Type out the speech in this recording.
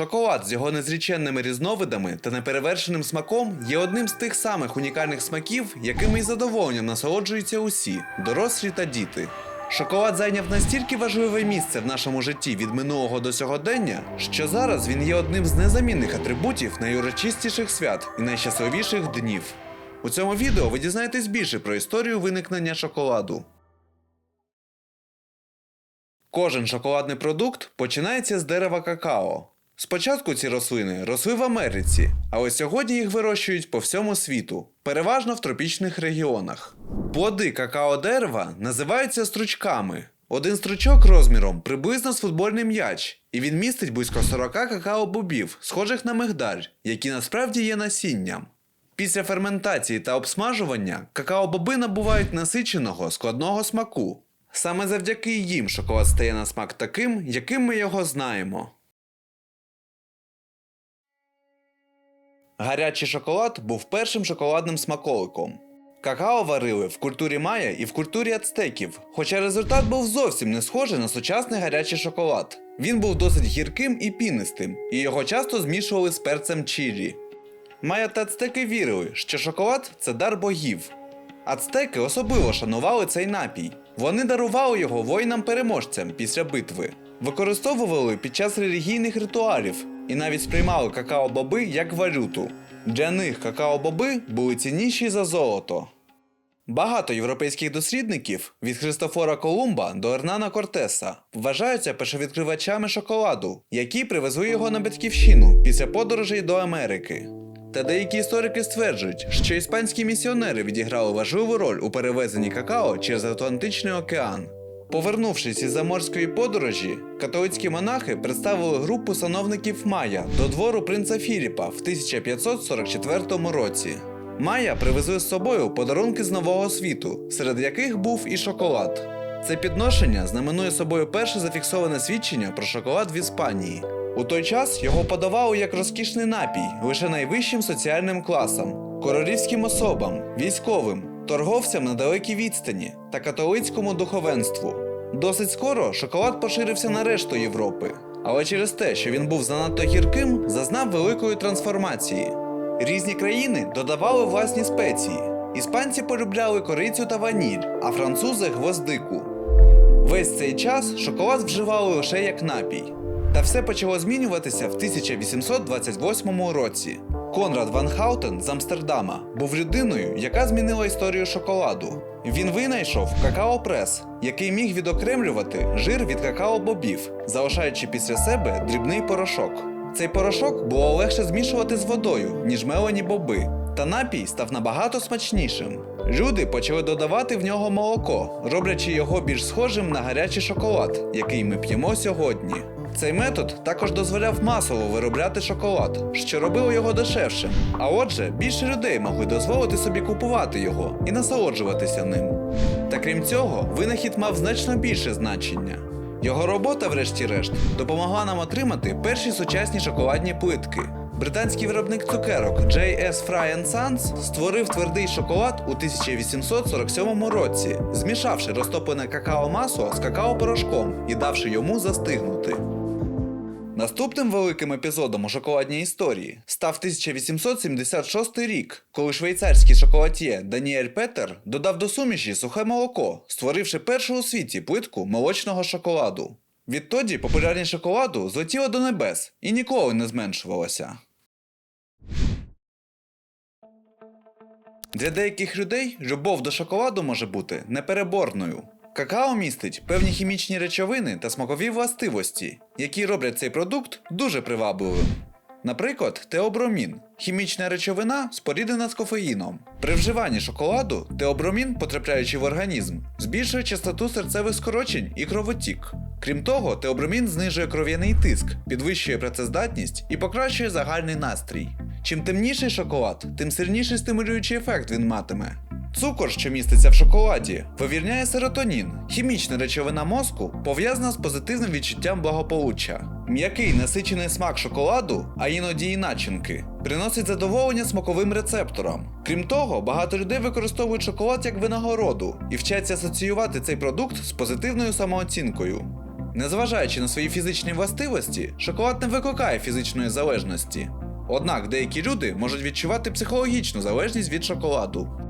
Шоколад з його незріченними різновидами та неперевершеним смаком є одним з тих самих унікальних смаків, якими із задоволенням насолоджуються усі дорослі та діти. Шоколад зайняв настільки важливе місце в нашому житті від минулого до сьогодення, що зараз він є одним з незамінних атрибутів найурочистіших свят і найщасливіших днів. У цьому відео ви дізнаєтесь більше про історію виникнення шоколаду. Кожен шоколадний продукт починається з дерева какао. Спочатку ці рослини росли в Америці, але сьогодні їх вирощують по всьому світу, переважно в тропічних регіонах. Плоди какао дерева називаються стручками. Один стручок розміром приблизно з футбольний м'яч, і він містить близько 40 какао-бобів, схожих на мигдаль, які насправді є насінням. Після ферментації та обсмажування какао-боби набувають насиченого складного смаку. Саме завдяки їм шоколад стає на смак таким, яким ми його знаємо. Гарячий шоколад був першим шоколадним смаколиком. Какао варили в культурі майя і в культурі ацтеків, хоча результат був зовсім не схожий на сучасний гарячий шоколад. Він був досить гірким і пінистим, і його часто змішували з перцем чилі. Майя та ацтеки вірили, що шоколад це дар богів. Ацтеки особливо шанували цей напій. Вони дарували його воїнам-переможцям після битви, використовували під час релігійних ритуалів і навіть сприймали какао-боби як валюту. Для них какао-боби були цінніші за золото. Багато європейських дослідників від Христофора Колумба до Ернана Кортеса вважаються першовідкривачами шоколаду, які привезли його на батьківщину після подорожей до Америки. Та деякі історики стверджують, що іспанські місіонери відіграли важливу роль у перевезенні какао через Атлантичний океан. Повернувшись із заморської подорожі, католицькі монахи представили групу сановників Майя до двору принца Філіпа в 1544 році. Майя привезли з собою подарунки з нового світу, серед яких був і шоколад. Це підношення знаменує собою перше зафіксоване свідчення про шоколад в Іспанії. У той час його подавали як розкішний напій лише найвищим соціальним класам, королівським особам, військовим, торговцям на далекій відстані та католицькому духовенству. Досить скоро шоколад поширився на решту Європи, але через те, що він був занадто гірким, зазнав великої трансформації. Різні країни додавали власні спеції. Іспанці полюбляли корицю та ваніль, а французи гвоздику. Весь цей час шоколад вживали лише як напій. Та все почало змінюватися в 1828 році. Конрад Ван Хаутен з Амстердама був людиною, яка змінила історію шоколаду. Він винайшов какао-прес, який міг відокремлювати жир від какао-бобів, залишаючи після себе дрібний порошок. Цей порошок було легше змішувати з водою, ніж мелені боби, та напій став набагато смачнішим. Люди почали додавати в нього молоко, роблячи його більш схожим на гарячий шоколад, який ми п'ємо сьогодні. Цей метод також дозволяв масово виробляти шоколад, що робило його дешевшим. А отже, більше людей могли дозволити собі купувати його і насолоджуватися ним. Та крім цього, винахід мав значно більше значення. Його робота, врешті-решт, допомогла нам отримати перші сучасні шоколадні плитки. Британський виробник цукерок J.S. Fry Sons створив твердий шоколад у 1847 році, змішавши розтоплене какао-масло з какао-порошком і давши йому застигнути. Наступним великим епізодом у шоколадній історії став 1876 рік, коли швейцарський шоколад'є Даніель Петер додав до суміші сухе молоко, створивши першу у світі плитку молочного шоколаду. Відтоді популярність шоколаду злетіла до небес і ніколи не зменшувалася. Для деяких людей любов до шоколаду може бути непереборною. Какао містить певні хімічні речовини та смакові властивості, які роблять цей продукт дуже привабливим. Наприклад, теобромін хімічна речовина, споріднена з кофеїном. При вживанні шоколаду теобромін, потрапляючи в організм, збільшує частоту серцевих скорочень і кровотік. Крім того, теобромін знижує кров'яний тиск, підвищує працездатність і покращує загальний настрій. Чим темніший шоколад, тим сильніший стимулюючий ефект він матиме. Цукор, що міститься в шоколаді, вивільняє серотонін, хімічна речовина мозку, пов'язана з позитивним відчуттям благополуччя. М'який насичений смак шоколаду, а іноді і начинки, приносить задоволення смаковим рецепторам. Крім того, багато людей використовують шоколад як винагороду і вчаться асоціювати цей продукт з позитивною самооцінкою. Незважаючи на свої фізичні властивості, шоколад не викликає фізичної залежності. Однак деякі люди можуть відчувати психологічну залежність від шоколаду.